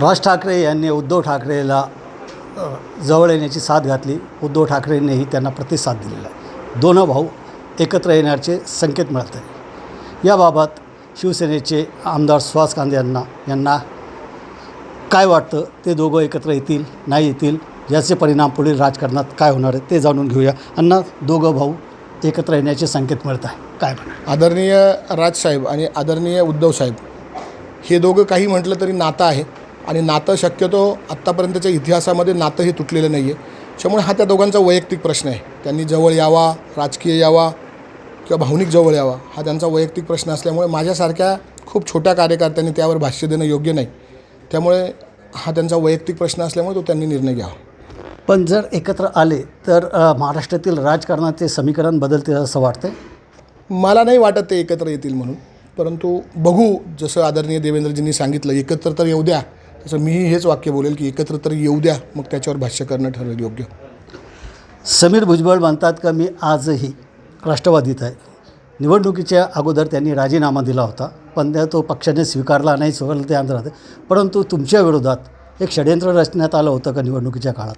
राज ठाकरे यांनी उद्धव ठाकरेला जवळ येण्याची साथ घातली. उद्धव ठाकरेंनीही त्यांना प्रतिसाद दिलेला आहे. दोन भाऊ एकत्र येण्याचे संकेत मिळत आहे याबाबत शिवसेनेचे आमदार सुहास कांदे यांना यांना काय वाटतं? ते दोघं एकत्र येतील नाही येतील? याचे परिणाम पुढील राजकारणात काय होणार आहे ते जाणून घेऊया. अण्णा दोघं भाऊ एकत्र येण्याचे संकेत मिळत आहे. काय म्हणा आदरणीय राजसाहेब आणि आदरणीय उद्धव साहेब हे दोघं काही म्हटलं तरी नातं आहे. आणि नातं शक्यतो आत्तापर्यंतच्या इतिहासामध्ये नातं हे तुटलेलं नाही आहे त्यामुळे हा त्या दोघांचा वैयक्तिक प्रश्न आहे. त्यांनी जवळ यावा राजकीय यावा किंवा भावनिक जवळ यावा हा त्यांचा वैयक्तिक प्रश्न असल्यामुळे माझ्यासारख्या खूप छोट्या कार्यकर्त्यांनी त्यावर भाष्य देणं योग्य नाही. त्यामुळे हा त्यांचा वैयक्तिक प्रश्न असल्यामुळे तो त्यांनी निर्णय घ्यावा. पण जर एकत्र आले तर महाराष्ट्रातील राजकारणाचे समीकरण बदलते असं वाटतं मला नाही वाटत ते एकत्र येतील म्हणून. परंतु बघू जसं आदरणीय देवेंद्रजींनी सांगितलं एकत्र तर येऊ द्या. तसं मीही हेच वाक्य बोलेल की एकत्र तर येऊ द्या मग त्याच्यावर भाष्य करणं ठरेल योग्य. समीर भुजबळ म्हणतात का मी आजही राष्ट्रवादीत आहे. निवडणुकीच्या अगोदर त्यांनी राजीनामा दिला होता पण त्या तो पक्षाने स्वीकारला नाही स्वीकारला ते आंध्रात परंतु तुमच्या विरोधात एक षडयंत्र रचण्यात आलं होतं का निवडणुकीच्या काळात?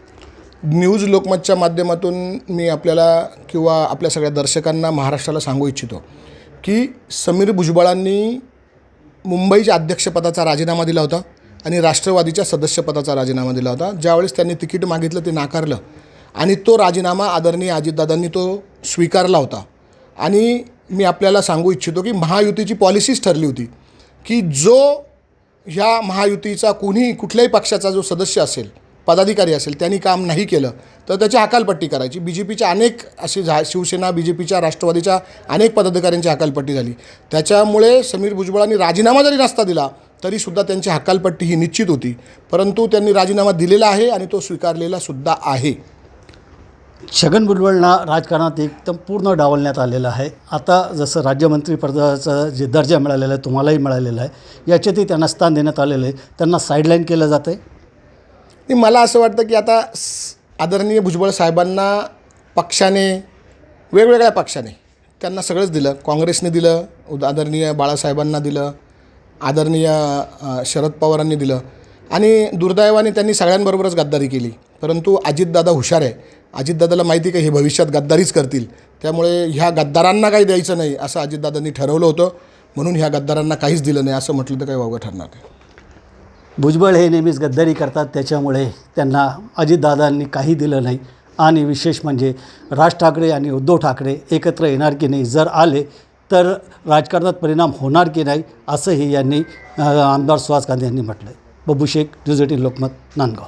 न्यूज लोकमतच्या माध्यमातून मी आपल्याला किंवा आपल्या सगळ्या दर्शकांना महाराष्ट्राला सांगू इच्छितो की समीर भुजबळांनी मुंबईच्या अध्यक्षपदाचा राजीनामा दिला होता. आणि राष्ट्रवादीच्या सदस्यपदाचा राजीनामा दिला होता. ज्यावेळेस त्यांनी तिकीट मागितलं ते नाकारलं. आणि तो राजीनामा आदरणीय अजितदादांनी तो स्वीकारला होता. आणि मी आपल्याला सांगू इच्छितो की महायुतीची पॉलिसीच ठरली होती की जो ह्या महायुतीचा कुणीही कुठल्याही पक्षाचा जो सदस्य असेल पदाधिकारी असेल त्यांनी काम नाही केलं तर त्याची हकालपट्टी करायची. बी जे पीच्या अनेक अशी झा शिवसेना बी जे पीच्या राष्ट्रवादीच्या अनेक पदाधिकाऱ्यांची हकालपट्टी झाली. त्याच्यामुळे समीर भुजबळांनी राजीनामा जरी नसता दिला तरीसुद्धा त्यांची हकालपट्टी ही निश्चित होती. परंतु त्यांनी राजीनामा दिलेला आहे आणि तो स्वीकारलेला सुद्धा आहे. छगन भुजबळना राजकारणात एकदम पूर्ण डावलण्यात आलेलं आहे. आता जसं राज्यमंत्री पदाचा जे दर्जा मिळालेला आहे तुम्हालाही मिळालेला आहे याच्यातही त्यांना स्थान देण्यात आलेलं आहे. त्यांना साईडलाईन केलं जातं आहे मला असं वाटतं की आता आदरणीय भुजबळ साहेबांना पक्षाने वेगवेगळ्या पक्षाने त्यांना सगळंच दिलं. काँग्रेसने दिलं उद- आदरणीय बाळासाहेबांना दिलं. आदरणीय शरद पवारांनी दिलं. आणि दुर्दैवाने त्यांनी सगळ्यांबरोबरच गद्दारी केली. परंतु अजितदादा हुशार आहे. अजितदादाला माहिती का हे भविष्यात गद्दारीच करतील. त्यामुळे ह्या गद्दारांना काही द्यायचं नाही असं अजितदादांनी ठरवलं होतं. म्हणून ह्या गद्दारांना काहीच दिलं नाही असं म्हटलं तर काही वावगं ठरणार नाही. भुजबळ हे नेहमीच गद्दारी करतात. त्याच्यामुळे त्यांना अजितदादांनी काही दिलं नाही. आणि विशेष म्हणजे राज ठाकरे आणि उद्धव ठाकरे एकत्र येणार की नाही जर आले तर राजकारणात परिणाम होणार की नाही असंही यांनी आमदार सुहास गांधी यांनी म्हटलं आहे बबू शेख न्यूज एटीन लोकमत नांदगाव.